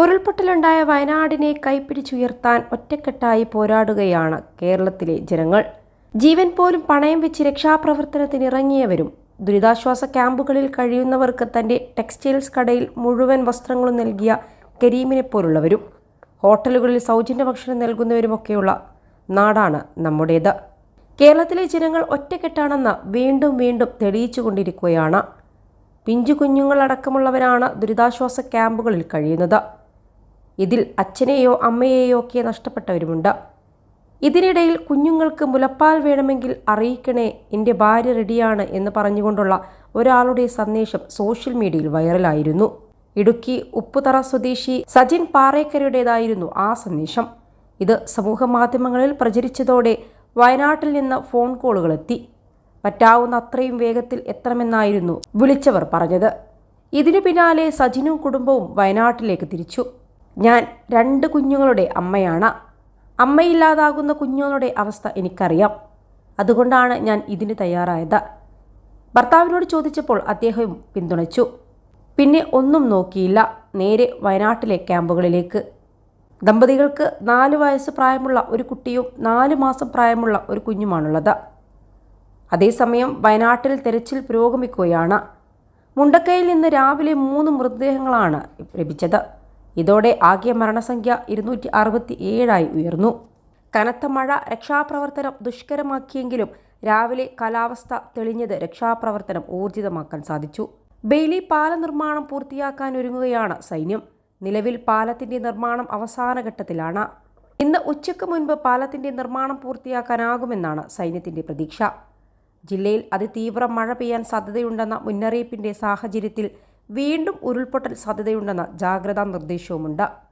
ഉരുൾപൊട്ടലുണ്ടായ വയനാടിനെ കൈപ്പിടിച്ചുയർത്താൻ ഒറ്റക്കെട്ടായി പോരാടുകയാണ് കേരളത്തിലെ ജനങ്ങൾ. ജീവൻ പോലും പണയം വെച്ച് രക്ഷാപ്രവർത്തനത്തിനിറങ്ങിയവരും ദുരിതാശ്വാസ ക്യാമ്പുകളിൽ കഴിയുന്നവർക്ക് തന്റെ ടെക്സ്റ്റൈൽസ് കടയിൽ മുഴുവൻ വസ്ത്രങ്ങളും നൽകിയ കരീമിനെ പോലുള്ളവരും ഹോട്ടലുകളിൽ സൗജന്യ ഭക്ഷണം നൽകുന്നവരുമൊക്കെയുള്ള നാടാണ് നമ്മുടേത്. കേരളത്തിലെ ജനങ്ങൾ ഒറ്റക്കെട്ടാണെന്ന് വീണ്ടും വീണ്ടും തെളിയിച്ചുകൊണ്ടിരിക്കുകയാണ്. പിഞ്ചു കുഞ്ഞുങ്ങളടക്കമുള്ളവരാണ് ദുരിതാശ്വാസ ക്യാമ്പുകളിൽ കഴിയുന്നത്. ഇതിൽ അച്ഛനെയോ അമ്മയെയോ ഒക്കെ നഷ്ടപ്പെട്ടവരുമുണ്ട്. ഇതിനിടയിൽ കുഞ്ഞുങ്ങൾക്ക് മുലപ്പാൽ വേണമെങ്കിൽ അറിയിക്കണേ എന്റെ ഭാര്യ റെഡിയാണ് എന്ന് പറഞ്ഞുകൊണ്ടുള്ള ഒരാളുടെ സന്ദേശം സോഷ്യൽ മീഡിയയിൽ വൈറലായിരുന്നു. ഇടുക്കി ഉപ്പുതറ സ്വദേശി സജിൻ പാറേക്കരുടേതായിരുന്നു ആ സന്ദേശം. ഇത് സമൂഹ മാധ്യമങ്ങളിൽ പ്രചരിച്ചതോടെ വയനാട്ടിൽ നിന്ന് ഫോൺ കോളുകളെത്തി പറ്റാവുന്ന അത്രയും വേഗത്തിൽ എത്തണമെന്നായിരുന്നു വിളിച്ചവർ പറഞ്ഞത്. ഇതിനു പിന്നാലെ സജിനും കുടുംബവും വയനാട്ടിലേക്ക് തിരിച്ചു. ഞാൻ രണ്ട് കുഞ്ഞുങ്ങളുടെ അമ്മയാണ്. അമ്മയില്ലാതാകുന്ന കുഞ്ഞുങ്ങളുടെ അവസ്ഥ എനിക്കറിയാം. അതുകൊണ്ടാണ് ഞാൻ ഇതിന് തയ്യാറായത്. ഭർത്താവിനോട് ചോദിച്ചപ്പോൾ അദ്ദേഹവും പിന്തുണച്ചു. പിന്നെ ഒന്നും നോക്കിയില്ല. നേരെ വയനാട്ടിലെ ക്യാമ്പുകളിലേക്ക്. ദമ്പതികൾക്ക് നാല് വയസ്സ് പ്രായമുള്ള ഒരു കുട്ടിയും നാല് മാസം പ്രായമുള്ള ഒരു കുഞ്ഞുമാണുള്ളത്. അതേസമയം വയനാട്ടിൽ തെരച്ചിൽ പുരോഗമിക്കുകയാണ്. മുണ്ടക്കയിൽ നിന്ന് രാവിലെ മൂന്ന് മൃതദേഹങ്ങളാണ് ലഭിച്ചത്. ഇതോടെ ആകെ മരണസംഖ്യ ഇരുന്നൂറ്റി അറുപത്തി ഏഴായി ഉയർന്നു. കനത്ത മഴ രക്ഷാപ്രവർത്തനം ദുഷ്കരമാക്കിയെങ്കിലും രാവിലെ കാലാവസ്ഥ തെളിഞ്ഞത് രക്ഷാപ്രവർത്തനം ഊർജിതമാക്കാൻ സാധിച്ചു. ബെയിലി പാല നിർമ്മാണം പൂർത്തിയാക്കാൻ ഒരുങ്ങുകയാണ് സൈന്യം. നിലവിൽ പാലത്തിന്റെ നിർമ്മാണം അവസാന ഘട്ടത്തിലാണ്. ഇന്ന് ഉച്ചയ്ക്ക് മുൻപ് പാലത്തിന്റെ നിർമ്മാണം പൂർത്തിയാക്കാനാകുമെന്നാണ് സൈന്യത്തിന്റെ പ്രതീക്ഷ. ജില്ലയിൽ അതിതീവ്ര മഴ പെയ്യാൻ സാധ്യതയുണ്ടെന്ന മുന്നറിയിപ്പിന്റെ സാഹചര്യത്തിൽ വീണ്ടും ഉരുൾപൊട്ടൽ സാധ്യതയുണ്ടെന്ന ജാഗ്രതാ നിർദ്ദേശവുമുണ്ട്.